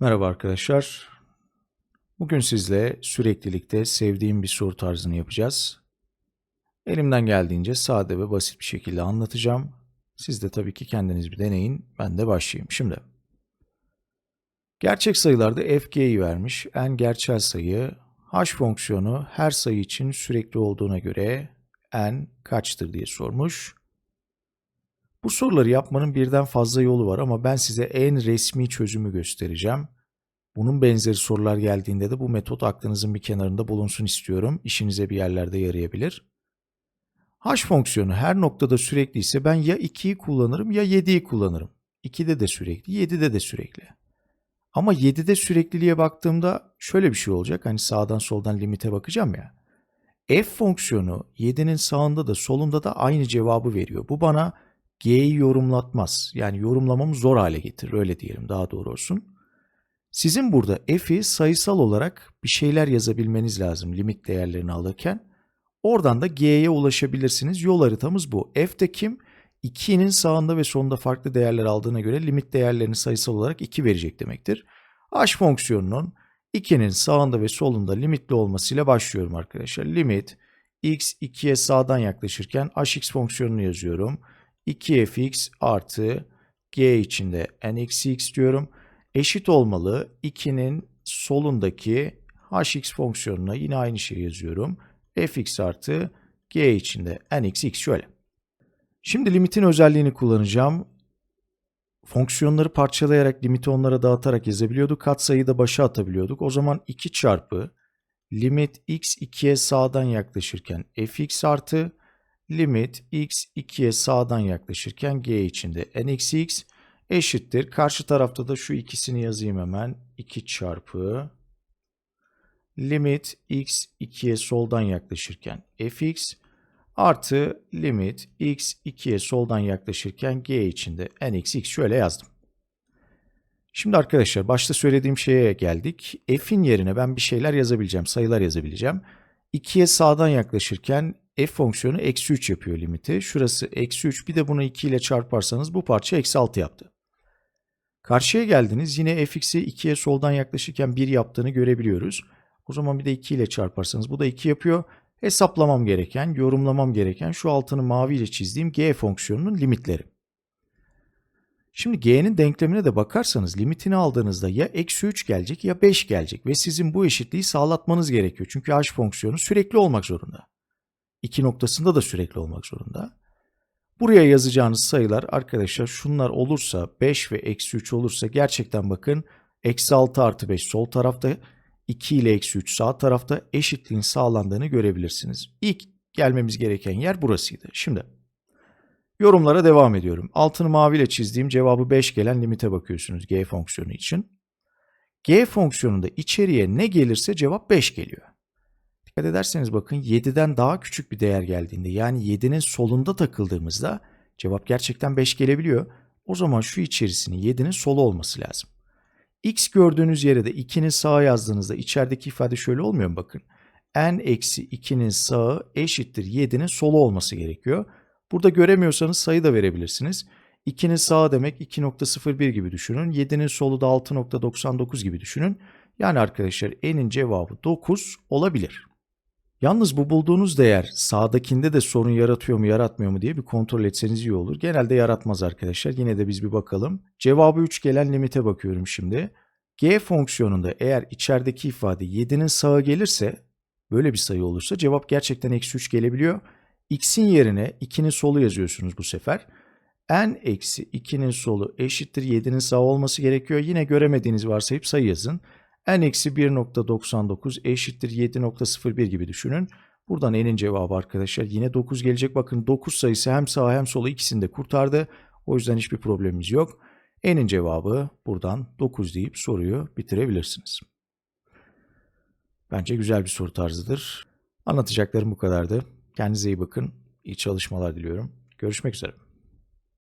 Merhaba arkadaşlar. Bugün sizle süreklilikte sevdiğim bir soru tarzını yapacağız. Elimden geldiğince sade ve basit bir şekilde anlatacağım. Siz de tabii ki kendiniz bir deneyin. Ben de başlayayım. Şimdi gerçek sayılarda fg'yi vermiş. n gerçel sayı. h fonksiyonu her sayı için sürekli olduğuna göre n kaçtır diye sormuş. Bu soruları yapmanın birden fazla yolu var ama ben size en resmi çözümü göstereceğim. Bunun benzeri sorular geldiğinde de bu metot aklınızın bir kenarında bulunsun istiyorum. İşinize bir yerlerde yarayabilir. H fonksiyonu her noktada sürekli ise ben ya 2'yi kullanırım ya 7'yi kullanırım. 2'de de sürekli, 7'de de sürekli. Ama 7'de sürekliliğe baktığımda şöyle bir şey olacak. Hani sağdan soldan limite bakacağım ya. F fonksiyonu 7'nin sağında da solunda da aynı cevabı veriyor. Bu bana G'yi yorumlatmaz. Yani yorumlamamı zor hale getirir. Öyle diyelim daha doğru olsun. Sizin burada f'i sayısal olarak bir şeyler yazabilmeniz lazım limit değerlerini alırken. Oradan da g'ye ulaşabilirsiniz. Yol haritamız bu. f de kim? 2'nin sağında ve sonunda farklı değerler aldığına göre limit değerlerini sayısal olarak 2 verecek demektir. h fonksiyonunun 2'nin sağında ve solunda limitli olmasıyla başlıyorum arkadaşlar. Limit x 2'ye sağdan yaklaşırken hx fonksiyonunu yazıyorum. 2fx artı g içinde n eksi x diyorum. Eşit olmalı 2'nin solundaki hx fonksiyonuna yine aynı şeyi yazıyorum. fx artı g içinde n eksi x şöyle. Şimdi limitin özelliğini kullanacağım. Fonksiyonları parçalayarak limiti onlara dağıtarak yazabiliyorduk. Katsayıyı da başa atabiliyorduk. O zaman 2 çarpı limit x 2'ye sağdan yaklaşırken fx artı limit x 2'ye sağdan yaklaşırken g içinde n eksi x eşittir. Karşı tarafta da şu ikisini yazayım hemen. 2 çarpı limit x 2'ye soldan yaklaşırken fx artı limit x 2'ye soldan yaklaşırken g içinde n eksi x şöyle yazdım. Şimdi arkadaşlar başta söylediğim şeye geldik. F'in yerine ben bir şeyler yazabileceğim, sayılar yazabileceğim. 2'ye sağdan yaklaşırken f fonksiyonu eksi 3 yapıyor limiti. Şurası eksi 3 bir de bunu 2 ile çarparsanız bu parça eksi 6 yaptı. Karşıya geldiniz yine fx'i 2'ye soldan yaklaşırken 1 yaptığını görebiliyoruz. O zaman bir de 2 ile çarparsanız bu da 2 yapıyor. Hesaplamam gereken, yorumlamam gereken şu altını maviyle çizdiğim g fonksiyonunun limitleri. Şimdi g'nin denklemine de bakarsanız limitini aldığınızda ya eksi 3 gelecek ya 5 gelecek ve sizin bu eşitliği sağlatmanız gerekiyor. Çünkü h fonksiyonu sürekli olmak zorunda. İki noktasında da sürekli olmak zorunda. Buraya yazacağınız sayılar arkadaşlar şunlar olursa 5 ve eksi 3 olursa gerçekten bakın eksi 6 artı 5 sol tarafta 2 ile eksi 3 sağ tarafta eşitliğin sağlandığını görebilirsiniz. İlk gelmemiz gereken yer burasıydı. Şimdi yorumlara devam ediyorum. Altını maviyle çizdiğim cevabı 5 gelen limite bakıyorsunuz g fonksiyonu için. g fonksiyonunda içeriye ne gelirse cevap 5 geliyor. Dikkat ederseniz bakın 7'den daha küçük bir değer geldiğinde yani 7'nin solunda takıldığımızda cevap gerçekten 5 gelebiliyor. O zaman şu içerisinin 7'nin solu olması lazım. X gördüğünüz yere de 2'nin sağı yazdığınızda içerideki ifade şöyle olmuyor mu bakın. n eksi 2'nin sağı eşittir 7'nin solu olması gerekiyor. Burada göremiyorsanız sayı da verebilirsiniz. 2'nin sağı demek 2.01 gibi düşünün. 7'nin solu da 6.99 gibi düşünün. Yani arkadaşlar n'in cevabı 9 olabilir. Yalnız bu bulduğunuz değer sağdakinde de sorun yaratıyor mu yaratmıyor mu diye bir kontrol etseniz iyi olur. Genelde yaratmaz arkadaşlar. Yine de biz bir bakalım. Cevabı 3 gelen limite bakıyorum şimdi. G fonksiyonunda eğer içerideki ifade 7'nin sağı gelirse böyle bir sayı olursa cevap gerçekten eksi 3 gelebiliyor. X'in yerine 2'nin solu yazıyorsunuz bu sefer. n eksi 2'nin solu eşittir 7'nin sağı olması gerekiyor. Yine göremediğiniz varsayıp sayı yazın n eksi 1.99 eşittir 7.01 gibi düşünün. Buradan n'in cevabı arkadaşlar yine 9 gelecek. Bakın 9 sayısı hem sağ hem sola ikisini de kurtardı. O yüzden hiçbir problemimiz yok. N'in cevabı buradan 9 deyip soruyu bitirebilirsiniz. Bence güzel bir soru tarzıdır. Anlatacaklarım bu kadardı. Kendinize iyi bakın. İyi çalışmalar diliyorum. Görüşmek üzere.